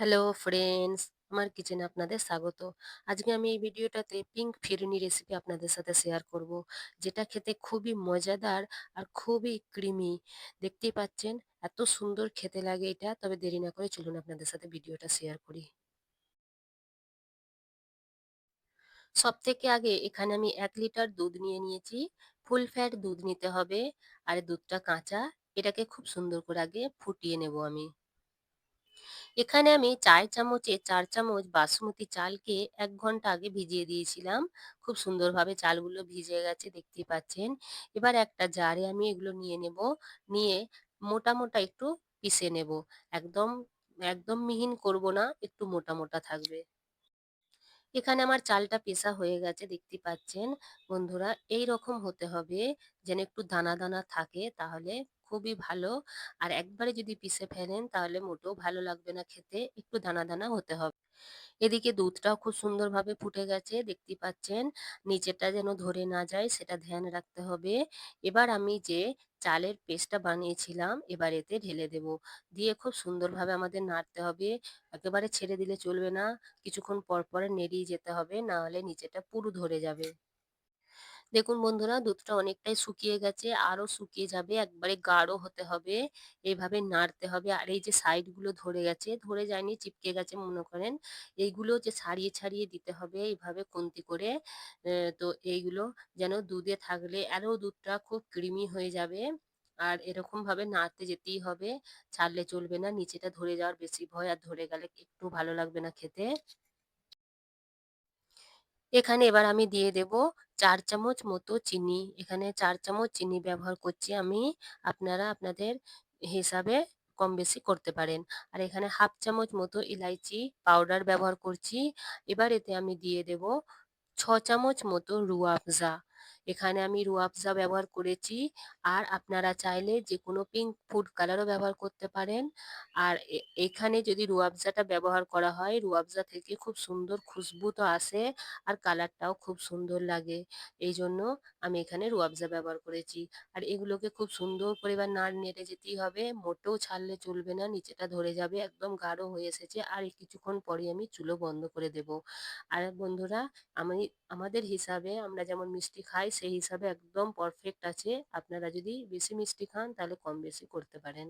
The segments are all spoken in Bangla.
হ্যালো ফ্রেন্ডস, আমার কিচেনে আপনাদের স্বাগত। আজকে আমি এই ভিডিওটাতে পিঙ্ক ফিরনি রেসিপি আপনাদের সাথে শেয়ার করব, যেটা খেতে খুবই মজাদার আর খুবই ক্রিমি দেখতেই পাচ্ছেন, এত সুন্দর খেতে লাগে এটা, তবে দেরি না করে চলুন আপনাদের সাথে ভিডিওটা শেয়ার করি। সব থেকে আগে এখানে আমি এক লিটার দুধ নিয়ে নিয়েছি ফুল ফ্যাট দুধ নিতে হবে, আর দুধটা কাঁচা, এটাকে খুব সুন্দর করে আগে ফুটিয়ে নেব আমি। এখানে আমি চার চামচে চার চামচ বাসমতি চালকে এক ঘণ্টা আগে ভিজিয়ে দিয়েছিলাম। খুব সুন্দরভাবে চালগুলো ভিজে গেছে দেখতেই পাচ্ছেন। এবার একটা জারে আমি এগুলো নিয়ে নেব। নিয়ে মোটা, মোটা একটু পিষে নেব। একদম, একদম মিহিন করব না, একটু মোটা, মোটা থাকবে। এখানে আমার চালটা পেশা হয়ে গেছে দেখতে পাচ্ছেন বন্ধুরা এই রকম হতে হবে যেন একটু দানা দানা থাকে তাহলে খুবই ভালো। আর একবারে যদি পিষে ফেলেন তাহলে মোটেও ভালো লাগবে না খেতে, একটু দানা দানা হতে হবে। এদিকে দুধটাও খুব সুন্দরভাবে ফুটে গেছে দেখতে পাচ্ছেন। নিচেটা যেন ধরে না যায় সেটা ধ্যান রাখতে হবে। এবার আমি যে চালের পেস্টটা বানিয়েছিলাম, এবার এতে ঢেলে দেব। দিয়ে খুব সুন্দরভাবে আমাদের নাড়তে হবে। একেবারে ছেড়ে দিলে চলবে না। কিছুক্ষণ পর পর নেড়িয়ে যেতে হবে না হলে নিচেটা পুরো ধরে যাবে। দেখুন বন্ধুরা, দুধটা অনেকটাই শুকিয়ে গেছে আরও শুকিয়ে যাবে, একবারে গাঢ় হতে হবে এইভাবে নাড়তে হবে। আর এই যে সাইডগুলো ধরে গেছে, ধরে যায়নি, চিপকে গেছে, মনে করেন। এইগুলো যে ছাড়িয়ে ছাড়িয়ে দিতে হবে এইভাবে খুন্তি করে তো এইগুলো যেন দুধে থাকলে আরও দুধটা খুব ক্রিমি হয়ে যাবে। আর এরকমভাবে নাড়তে যেতেই হবে, ছাড়লে চলবে না, নিচেটা ধরে যাওয়ার বেশি ভয়, আর ধরে গেলে একটু ভালো লাগবে না খেতে। এখানে এবার আমি দিয়ে দেব চার চামচ মতো চিনি। এখানে চার চামচ চিনি ব্যবহার করছি আমি। আপনারা আপনাদের হিসাবে কম বেশি করতে পারেন। আর এখানে হাফ চামচ মতো ইলাইচি পাউডার ব্যবহার করছি। এবার এতে আমি দিয়ে দেব ছ চামচ মতো রুয়া আফজা। এখানে আমি রুয়া আফজা ব্যবহার করেছি। আর আপনারা চাইলে যে কোনো পিঙ্ক ফুড কালারও ব্যবহার করতে পারেন। আর এখানে যদি রুয়া আফজাটা ব্যবহার করা হয়, রুয়া আফজা থেকে খুব সুন্দর খুশবু তো আসে আর কালারটাও খুব সুন্দর লাগে। এই জন্য আমি এখানে রুয়া আফজা ব্যবহার করেছি। আর এগুলোকে খুব সুন্দর করে এবার নাড় নেড়ে যেতেই হবে। মোটেও ছাড়লে চলবে না, নিচেটা ধরে যাবে। একদম গাঢ় হয়ে এসেছে। আর কিছুক্ষণ পরেই আমি চুলো বন্ধ করে দেব। আর বন্ধুরা আমি আমাদের হিসাবে আমরা যেমন মিষ্টি খাই সেই হিসাবে একদম পারফেক্ট আছে। আপনারা যদি বেশি মিষ্টি খান তাহলে কম বেশি করতে পারেন।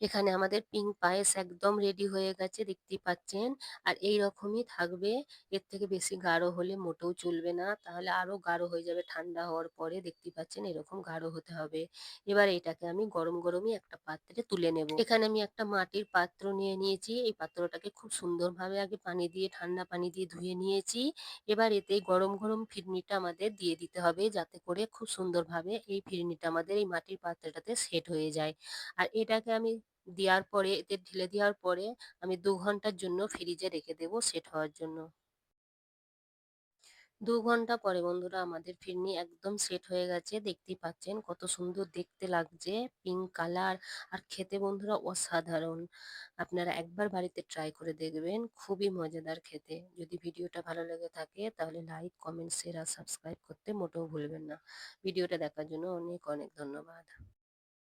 এখানে আমাদের পিঙ্ক পায়েস একদম রেডি হয়ে গেছে দেখতেই পাচ্ছেন। আর এই রকমই থাকবে। এর থেকে বেশি গাঢ় হলে মোটেও চলবে না। তাহলে আরও গাঢ় হয়ে যাবে ঠান্ডা হওয়ার পরে দেখতেই পাচ্ছেন এরকম গাঢ় হতে হবে। এবার এটাকে আমি গরম, গরমই একটা পাত্রে তুলে নেব। এখানে আমি একটা মাটির পাত্র নিয়ে নিয়েছি। এই পাত্রটাকে খুব সুন্দরভাবে আগে পানি দিয়ে ঠান্ডা পানি দিয়ে ধুয়ে নিয়েছি। এবার এতে গরম, গরম ফিরনিটা আমাদের দিয়ে দিতে হবে যাতে করে খুব সুন্দরভাবে এই ফিরনিটা আমাদের এই মাটির পাত্রটাতে সেট হয়ে যায়। আর এটাকে আমি দেওয়ার পরে এতে ঢেলে দেওয়ার পরে আমি দু ঘণ্টার জন্য ফ্রিজে রেখে দেব সেট হওয়ার জন্য। দু ঘণ্টা পরে বন্ধুরা আমাদের ফিরনি একদম সেট হয়ে গেছে। দেখতেই পাচ্ছেন কত সুন্দর দেখতে লাগছে। পিঙ্ক কালার আর খেতে বন্ধুরা অসাধারণ। আপনারা একবার বাড়িতে ট্রাই করে দেখবেন। খুবই মজাদার খেতে। যদি ভিডিওটা ভালো লেগে থাকে তাহলে লাইক, কমেন্ট, শেয়ার আর সাবস্ক্রাইব করতে মোটেও ভুলবেন না। ভিডিওটা দেখার জন্য অনেক, অনেক ধন্যবাদ।